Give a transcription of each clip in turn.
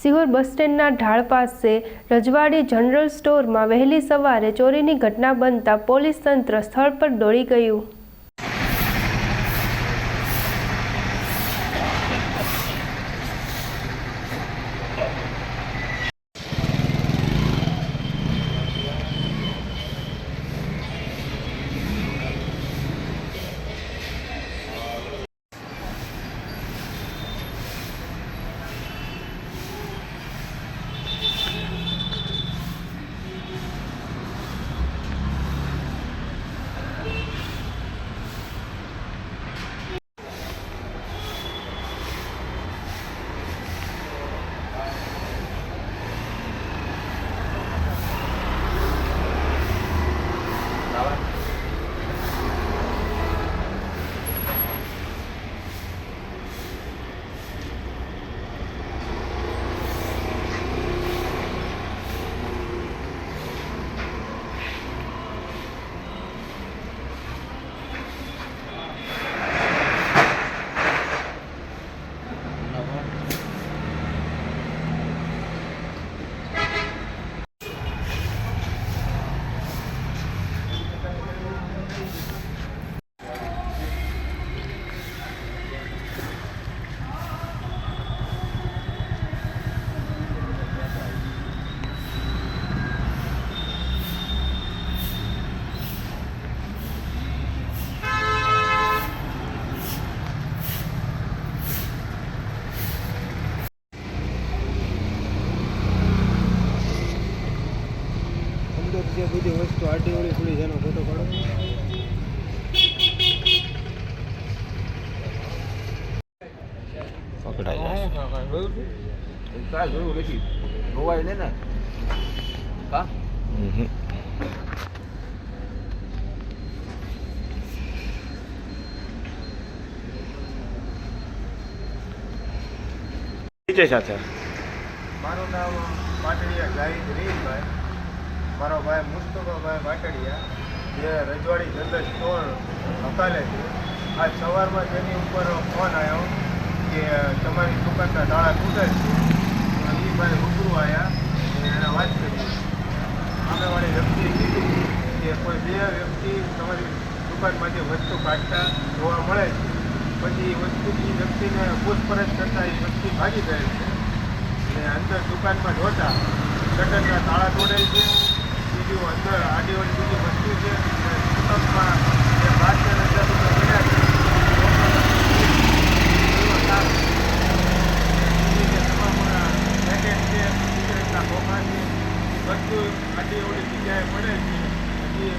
સિહોર બસ સ્ટેન્ડના ઢાળ પાસે રજવાડી જનરલ સ્ટોરમાં વહેલી સવારે ચોરીની ઘટના બનતા પોલીસ તંત્ર સ્થળ પર દોડી ગયું અંદર જે બધી વસ્તુ આટીવાળી થોડી છે એનો ફોટો પાડો પકડાઈ જશે કાંઈ જોયું નથી જોવાય ને ને હા વિજય સાથે. મારું નામ પાટડિયા જાહિદ રીતભાઈ મારો ભાઈ મુસ્તફાભાઈ પાટડિયા, જે રજવાડી જનરલ સ્ટોર હકાલે છે. આજ સવારમાં તેની ઉપર ફોન આવ્યો કે તમારી દુકાનના તાળા તૂટેલ છે. એ ભાઈ રૂબરૂ આવ્યા અને એને વાત કરી. સામેવાળી વ્યક્તિએ કીધું કે કોઈ બે વ્યક્તિ તમારી દુકાનમાંથી વસ્તુ કાઢતા જોવા મળે છે. પછી એ વસ્તુની વ્યક્તિને પૂછપરછ કરતાં એ વ્યક્તિ ભાગી ગયેલ છે. અને અંદર દુકાનમાં જોતા શટરના તાળા તોડેલ છે. બીજું અંદર આડીવાળી બીજી વસ્તુ છે. અને છૂટકમાં જે બારસો હજાર મળ્યા છે એવો લાભ છે. બીજી જે તમામ પેકેટ છે સિગરેટના ખોખા છે બધું આડીવાળી જગ્યાએ મળે છે હજી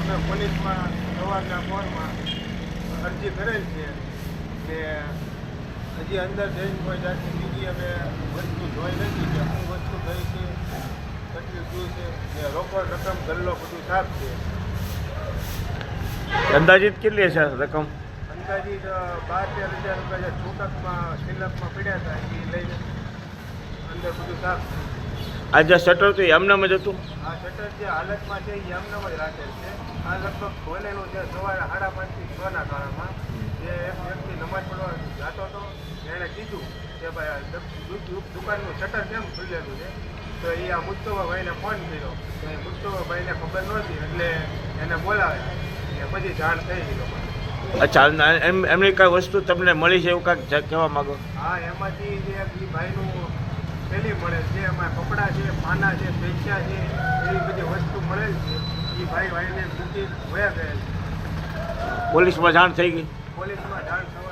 અમે પોલીસમાં સવારના ફોનમાં અરજી કરેલ છે કે હજી અંદર જઈને કોઈ જાતની બીજી અમે વસ્તુ જોઈ નથી કે શું વસ્તુ થઈ છે કેટલું શું છે કે રોકડ રકમ ગલ્લો બધું સાફ છે. અંદાજિત કેટલી હશે રકમ? અંદાજિત બાર તેર હજાર રૂપિયા જે છૂટકમાં સિલકમાં પડ્યા હતા એ લઈને અંદર બધું સાફ છે. આ જે શટર તો એમનામ જ હતું? આ શટર જે હાલતમાં છે એ એમનામ જ રાખેલ છે. આ લગભગ ખોલેલું છે સવારે સાડા પાંચથી છના ગાળામાં જે એક વ્યક્તિ નમાજ પડવા જતો હતો એણે કીધું કે ભાઈ દુકાનનું શટર કેમ ખુલેલું છે? તો એ આ મુસ્તફાભાઈને ફોન કર્યો. તો એ મુસ્તફાભાઈને ખબર નહોતી એટલે એને બોલાવે કે પછી જાણ થઈ ગઈ લોકોને. અચ્છા એમ એમની કાંઈ વસ્તુ તમને મળી છે એવું કાંઈક કહેવા માંગો? હા એમાંથી જે ભાઈનું થેલી મળે છે એમાં કપડાં છે પાના છે પૈસા છે એવી બધી વસ્તુ મળેલ છે. એ ભાઈ ભાઈને મૂકી વયા ગયા છે. પોલીસમાં જાણ થઈ ગઈ? પોલીસમાં જાણ